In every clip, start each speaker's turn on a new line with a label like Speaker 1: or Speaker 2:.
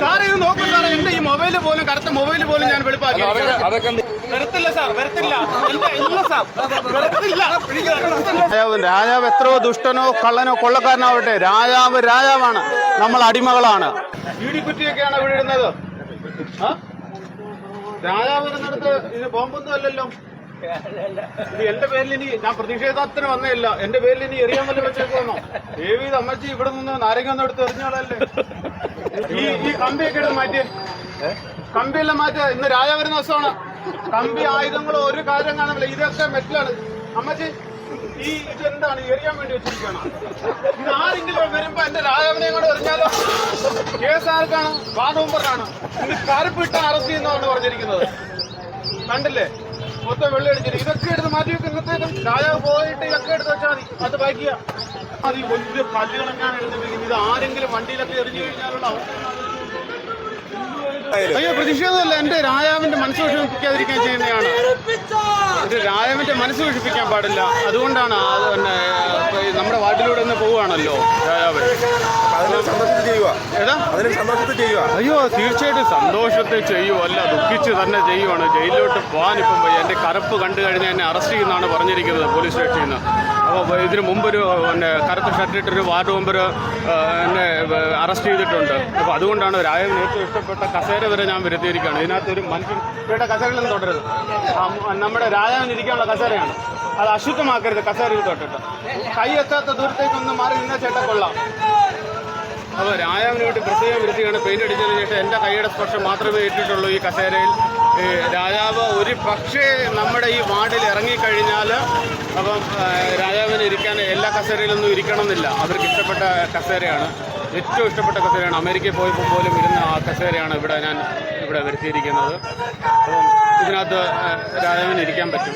Speaker 1: സാറേ ഇത് നോക്കൂ സാറേ എന്റെ ഈ മൊബൈൽ പോലും കറുത്ത മൊബൈൽ പോലും ഞാൻ വെളുപ്പാക്കി.
Speaker 2: അതൊക്കെ അതൊക്കെ
Speaker 1: വരത്തില്ല സാർ വരത്തില്ല എന്റെ ഇല്ല സാർ വരത്തില്ല
Speaker 3: രാജാവ് എത്ര എത്രയോ ദുഷ്ടനോ കള്ളനോ കൊള്ളക്കാരനാവട്ടെ. രാജാവ് രാജാവാണ്. നമ്മൾ അടിമകളാണ്.
Speaker 1: കുറ്റിയൊക്കെയാണ് ഇവിടെ ഇടുന്നത്. ആ? രാജാവ് ഇരുന്നിടത്ത് ഇത് ബോംബൊന്നും അല്ലല്ലോ. ഇത് എന്റെ പേരിൽ ഇനി ഞാൻ പ്രതിഷേധത്തിന് വന്നതല്ല എന്റെ പേരിൽ ഇനി എറിയാൻ വല്ല വെച്ചേക്കുമെന്നോ ദേവി അമ്മച്ചി ഇവിടെ നിന്ന് നാരങ്ങ ഒന്ന് എടുത്ത് എറിഞ്ഞോളല്ലേ ഈ ഈ കമ്പിയൊക്കെ എടുത്ത് മാറ്റിയേ. കമ്പിയെല്ലാം മാറ്റിയ. ഇന്ന് രാജ വരുന്ന ദിവസമാണ്. കമ്പി ആയുധങ്ങളോ ഒരു കാര്യം കാണില്ല ഇതൊക്കെ മെറ്റലാണ്. അമ്മച്ചി ഈ ഇതെന്താണ് എറിയാൻ വേണ്ടി വെച്ചിരിക്കണം ഇത് ആരെങ്കിലും വരുമ്പോ എന്റെ രാജാവിനെ കൂടെ എറിഞ്ഞാലോ? കേസ് ആർക്കാണ്? വാദവുമ്പറാണ് ഇത് കറുപ്പിട്ട് അറസ്റ്റ് ചെയ്യുന്നതാണ് പറഞ്ഞിരിക്കുന്നത്. കണ്ടില്ലേ? മൊത്തം വെള്ളം അടിച്ചിട്ട് ഇതൊക്കെ എടുത്ത് മാറ്റി വെക്കുന്നത്തേക്കും രാജാവ് പോയിട്ട് ഇതൊക്കെ എടുത്ത് വെച്ചാൽ മതി. അത് ബാക്കിയ അത് ഈ വലിയ കല്ലുകളെങ്ങാണ് എടുത്ത് വെക്കുന്നത് ഇത് ആരെങ്കിലും വണ്ടിയിലൊക്കെ എറിഞ്ഞു കഴിഞ്ഞാലുള്ള അയ്യോ പ്രതിഷേധമല്ല. എന്റെ രാജാവിന്റെ മനസ്സ് വിഷമിപ്പിക്കാതിരിക്കാൻ ചെയ്യുന്നതാണ്. രാജാവിന്റെ മനസ്സ് വിഷമിപ്പിക്കാൻ പാടില്ല. അതുകൊണ്ടാണ് അത് പിന്നെ നമ്മുടെ വാർഡിലൂടെ ഒന്ന് പോവുകയാണല്ലോ. രാജാവ്. അയ്യോ തീർച്ചയായിട്ടും സന്തോഷത്തെ ചെയ്യുമല്ല ദുഃഖിച്ച് തന്നെ ചെയ്യുവാണ്. ജയിലിലോട്ട് പോകാൻ ഇപ്പം. എന്റെ കറുപ്പ് കണ്ടു കഴിഞ്ഞാൽ എന്നെ അറസ്റ്റ് ചെയ്യുന്നതാണ് പറഞ്ഞിരിക്കുന്നത് പോലീസ് സ്റ്റേഷനിൽ നിന്ന്. അപ്പോൾ ഇതിന് മുമ്പൊരു പിന്നെ കറുത്ത ഷർട്ടിട്ടൊരു വാർഡ് മെമ്പർ എന്നെ അറസ്റ്റ് ചെയ്തിട്ടുണ്ട്. അപ്പോൾ അതുകൊണ്ടാണ് രാജൻ ഏറ്റവും ഇഷ്ടപ്പെട്ട കസേര വരെ ഞാൻ വരുത്തിയിരിക്കുകയാണ്. ഇതിനകത്ത് ഒരു മനുഷ്യൻ ഇവിടെ കസേരകളും തുടരുത്. നമ്മുടെ രാജാവിന് ഇരിക്കാനുള്ള കസേരയാണ്. അത് അശുദ്ധമാക്കരുത് കസേരയിൽ തൊട്ടിട്ട്. കൈ എത്താത്ത ദൂരത്തേക്കൊന്ന് മാറി നിന്ന ചേട്ടാ കൊള്ളാം. അപ്പോൾ രാജാവിന് വേണ്ടി പ്രത്യേകം വൃത്തിയാണ് പെയിന്റ് അടിച്ചതിന് ശേഷം എന്റെ കൈയുടെ സ്പർശം മാത്രമേ ഏറ്റിട്ടുള്ളൂ ഈ കസേരയിൽ. രാജാവ് ഒരു പക്ഷേ നമ്മുടെ ഈ വാർഡിൽ ഇറങ്ങിക്കഴിഞ്ഞാൽ അപ്പം രാജാവിന് ഇരിക്കാൻ എല്ലാ കസേരയിലൊന്നും ഇരിക്കണമെന്നില്ല. അവർക്ക് ഇഷ്ടപ്പെട്ട കസേരയാണ്. ഏറ്റവും ഇഷ്ടപ്പെട്ട കസേരയാണ്. അമേരിക്കയിൽ പോയപ്പോൾ പോലും ഇരുന്ന ആ കസേരയാണ് ഇവിടെ ഞാൻ ഇവിടെ വരുത്തിയിരിക്കുന്നത്. അപ്പം ഇതിനകത്ത് രാജാവിന് ഇരിക്കാൻ പറ്റും.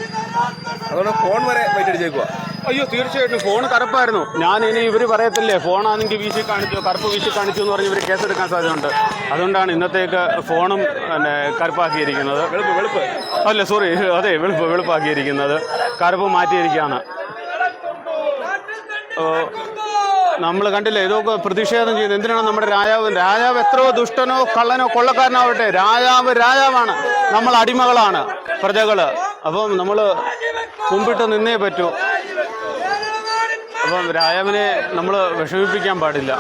Speaker 2: അതുകൊണ്ട് ഫോൺ വരെ വെച്ചടിച്ചേക്കുക
Speaker 1: അയ്യോ തീർച്ചയായിട്ടും ഫോൺ കറുപ്പായിരുന്നു. ഞാൻ ഇനി ഇവർ പറയത്തില്ലേ ഫോണാണെങ്കിൽ വീശി കാണിച്ചു കറുപ്പ് വീശി കാണിച്ചു എന്ന് പറഞ്ഞ് ഇവർ കേസെടുക്കാൻ സാധ്യതയുണ്ട്. അതുകൊണ്ടാണ് ഇന്നത്തേക്ക് ഫോണും പിന്നെ കറുപ്പാക്കിയിരിക്കുന്നത്.
Speaker 2: വെളുപ്പ് വെളുപ്പ്.
Speaker 1: അല്ല സോറി അതെ വെളുപ്പ് വെളുപ്പാക്കിയിരിക്കുന്നത്. കറുപ്പ് മാറ്റിയിരിക്കുകയാണ്. നമ്മൾ കണ്ടില്ലേ ഇതൊക്കെ പ്രതിഷേധം ചെയ്യുന്നത് എന്തിനാണ് നമ്മുടെ രാജാവ്? രാജാവ് എത്രയോ ദുഷ്ടനോ കള്ളനോ കൊള്ളക്കാരനാവട്ടെ. രാജാവ് രാജാവാണ്. നമ്മൾ അടിമകളാണ് പ്രജകൾ. അപ്പം നമ്മൾ മുമ്പിട്ട് നിന്നേ പറ്റൂ. അപ്പം രാജാവിനെ നമ്മൾ വിഷമിപ്പിക്കാൻ പാടില്ല.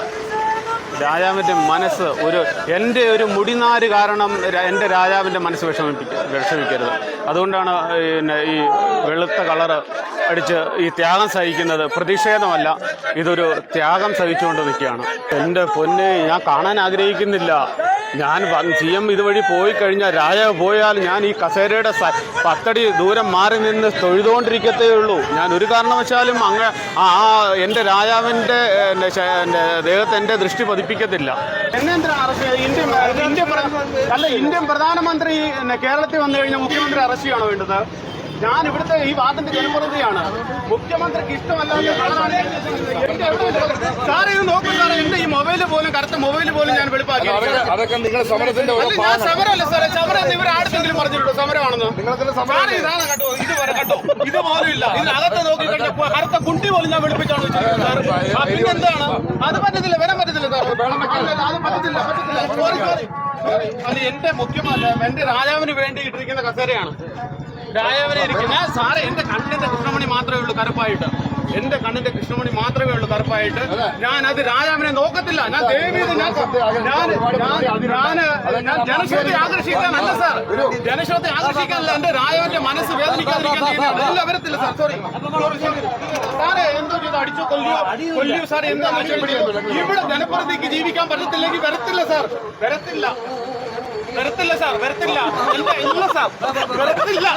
Speaker 1: രാജാവിന്റെ മനസ്സ് ഒരു എന്റെ ഒരു മുടിനാര് കാരണം എന്റെ രാജാവിന്റെ മനസ്സ് വിഷമിപ്പിക്ക വിഷമിക്കരുത്. അതുകൊണ്ടാണ് പിന്നെ ഈ വെളുത്ത കളറ് അടിച്ച് ഈ ത്യാഗം സഹിക്കുന്നത് പ്രതിഷേധമല്ല ഇതൊരു ത്യാഗം സഹിച്ചുകൊണ്ട് നിൽക്കുകയാണ്. എന്റെ പൊന്നെ ഞാൻ കാണാൻ ആഗ്രഹിക്കുന്നില്ല. ഞാൻ സി എം ഇതുവഴി പോയി കഴിഞ്ഞാൽ രാജാവ് പോയാൽ ഞാൻ ഈ കസേരയുടെ പത്തടി ദൂരം മാറി നിന്ന് തൊഴുതുകൊണ്ടിരിക്കത്തേ ഉള്ളൂ ഞാൻ ഒരു കാരണവശാലും അങ്ങ് ആ എന്റെ രാജാവിന്റെ എന്റെ എന്റെ ദേഹത്ത് എന്റെ ദൃഷ്ടി പതിപ്പിക്കത്തില്ല. അല്ല ഇന്ത്യൻ പ്രധാനമന്ത്രി കേരളത്തിൽ വന്നു കഴിഞ്ഞാൽ മുഖ്യമന്ത്രി അറസ്റ്റ് ചെയ്യണോ വേണ്ടത്? ഞാൻ ഇവിടുത്തെ ഈ വാർഡിന്റെ ജനപ്രതിയാണ് മുഖ്യമന്ത്രിക്ക് ഇഷ്ടമല്ലാത്ത സാറേ ഇത് നോക്കൂ സാറേ എന്റെ ഈ മൊബൈൽ പോലും കറുത്ത മൊബൈൽ പോലും ഞാൻ വെളിപ്പാക്കി.
Speaker 2: അതൊക്കെ നിങ്ങൾ സമരത്തിന്റെ
Speaker 1: ഞാൻ സമരമല്ല സാറേ സമരം ഇവർ ആർക്കെങ്കിലും പറഞ്ഞിട്ടുണ്ടോ? സമരമാണെന്ന്? സാറേ ഇതാണ് കേട്ടോ ഇത് വരെ കേട്ടോ. ഇത് പോലും ഇല്ല. ഇതിനകത്ത് നോക്കി കഴിഞ്ഞാൽ കറുത്ത കുണ്ടി പോലും ഞാൻ വെളുപ്പിച്ചാണ് വെച്ചിരിക്കുന്നത് സാർ പിന്നെന്താണ്? അത് പറ്റത്തില്ല വരാൻ പറ്റത്തില്ല സാർ അത് പറ്റത്തില്ല പറ്റത്തില്ല. സോറി സോറി സോറി അത് എന്റെ മുഖ്യമല്ല എന്റെ രാജാവിന് വേണ്ടി ഇട്ടിരിക്കുന്ന കസേരയാണ്. രാജാവിനെ ഇരിക്കുന്ന സാറേ എന്റെ കണ്ണിന്റെ കൃഷ്ണമണി മാത്രമേ ഉള്ളൂ കറുപ്പായിട്ട്. എന്റെ കണ്ണിന്റെ കൃഷ്ണമണി മാത്രമേ ഉള്ളൂ കറുപ്പായിട്ട്. ഞാൻ അത് രാജാവിനെ നോക്കത്തില്ല. ഞാൻ ദേവീത് ഞാൻ ഞാൻ ഞാൻ ജനശ്രദ്ധ ആകർഷിക്കാനല്ല സാർ. ജനശ്രദ്ധ ആകർഷിക്കാനല്ല എന്റെ രാജാവിന്റെ മനസ്സ് വേദനിക്കാതിരിക്കാൻ വരത്തില്ല സാർ. സോറി സാറേ എന്തോ ചെയ്ത്? അടിച്ചു കൊല്ലിയോ? കൊല്ലിയോ സാർ എന്താ ഇവിടെ ജനപ്രതിക്ക് ജീവിക്കാൻ പറ്റത്തില്ലെങ്കിൽ വരത്തില്ല സാർ. വരത്തില്ല. വരത്തില്ല സാർ വരത്തില്ല. ഇല്ല സാർ? വരത്തില്ല.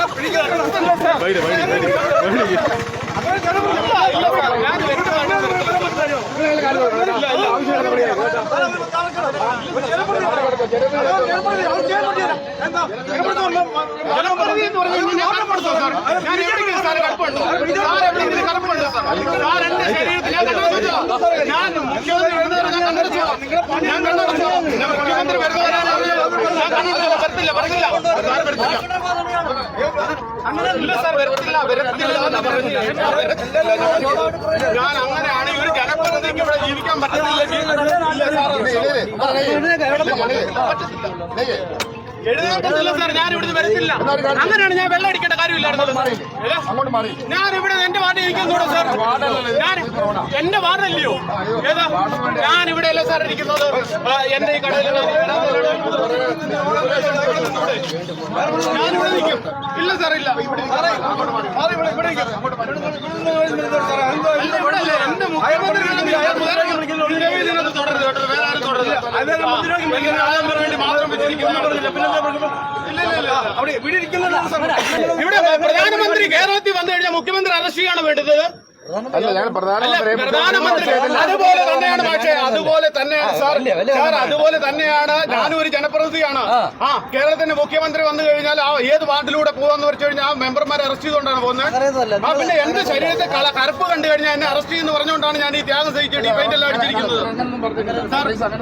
Speaker 1: ഞാൻ മുഖ്യമന്ത്രി ഞാൻ കണ്ണടച്ചോ? ഞാൻ കണ്ണടച്ചോ? ഞാൻ മുഖ്യമന്ത്രി വരുന്നവരെ ഞാൻ കണ്ണടച്ചോ? വരത്തില്ല, വരത്തില്ല. ഇല്ല സാർ വരത്തില്ല വരത്തില്ല എന്ന് പറഞ്ഞില്ല ഞാൻ- അങ്ങനെയാണ് ഒരു ജനപ്രതിനിധിക്ക് ഇവിടെ ജീവിക്കാൻ പറ്റത്തില്ല. ഇല്ല സാർ. എഴുതാൻ പറ്റില്ല സാർ ഞാൻ ഇവിടുന്ന് വരത്തില്ല അങ്ങനെയാണ് ഞാൻ വെള്ളം അടിക്കേണ്ട കാര്യമില്ലായിരുന്നു? ഞാൻ ഇവിടെ എന്റെ വാർഡ് ഇരിക്കുന്നൂടെ സാർ ഞാൻ എന്റെ വാർഡല്ലയോ ഏതാ ഞാൻ ഇവിടെ അല്ലേ സാർ ഇരിക്കുന്നത് എന്റെ ഈ കടയിൽ ഞാൻ ഇവിടെ നിൽക്കും ഇല്ല സാർ ഇല്ല ഇവിടെ ഇവിടെ എന്റെ മുഖ്യമന്ത്രി തുടരുത് കേട്ടോ വേറെ ആരും തുടരുത് ഇവിടെ പ്രധാനമന്ത്രി കേരളത്തിൽ വന്നു കഴിഞ്ഞാൽ മുഖ്യമന്ത്രി അറസ്റ്റ് ചെയ്യാണ് വേണ്ടത്?
Speaker 2: അല്ല ഞങ്ങൾ
Speaker 1: അല്ല
Speaker 2: പ്രധാനമന്ത്രി
Speaker 1: അതുപോലെ തന്നെയാണ് അതുപോലെ തന്നെയാണ് സാർ സാർ അതുപോലെ തന്നെയാണ് ഞാനും ഒരു ജനപ്രതിനിധിയാണ് ആ കേരളത്തിന്റെ മുഖ്യമന്ത്രി വന്നു കഴിഞ്ഞാൽ ആ ഏത് വാർഡിലൂടെ പോവാന്ന് വെച്ച് കഴിഞ്ഞാൽ ആ മെമ്പർമാരെ അറസ്റ്റ് ചെയ്തുകൊണ്ടാണ് പോകുന്നത് ആ പിന്നെ എന്റെ ശരീരത്തെ കറുപ്പ് കണ്ടു കഴിഞ്ഞാൽ എന്നെ അറസ്റ്റ് ചെയ്യുന്നു പറഞ്ഞുകൊണ്ടാണ് ഞാൻ ഈ ത്യാഗം സഹിച്ചിട്ട് ഈ പെയിന്റ് എല്ലാം അടിച്ചിരിക്കുന്നത് സാർ, സാർ,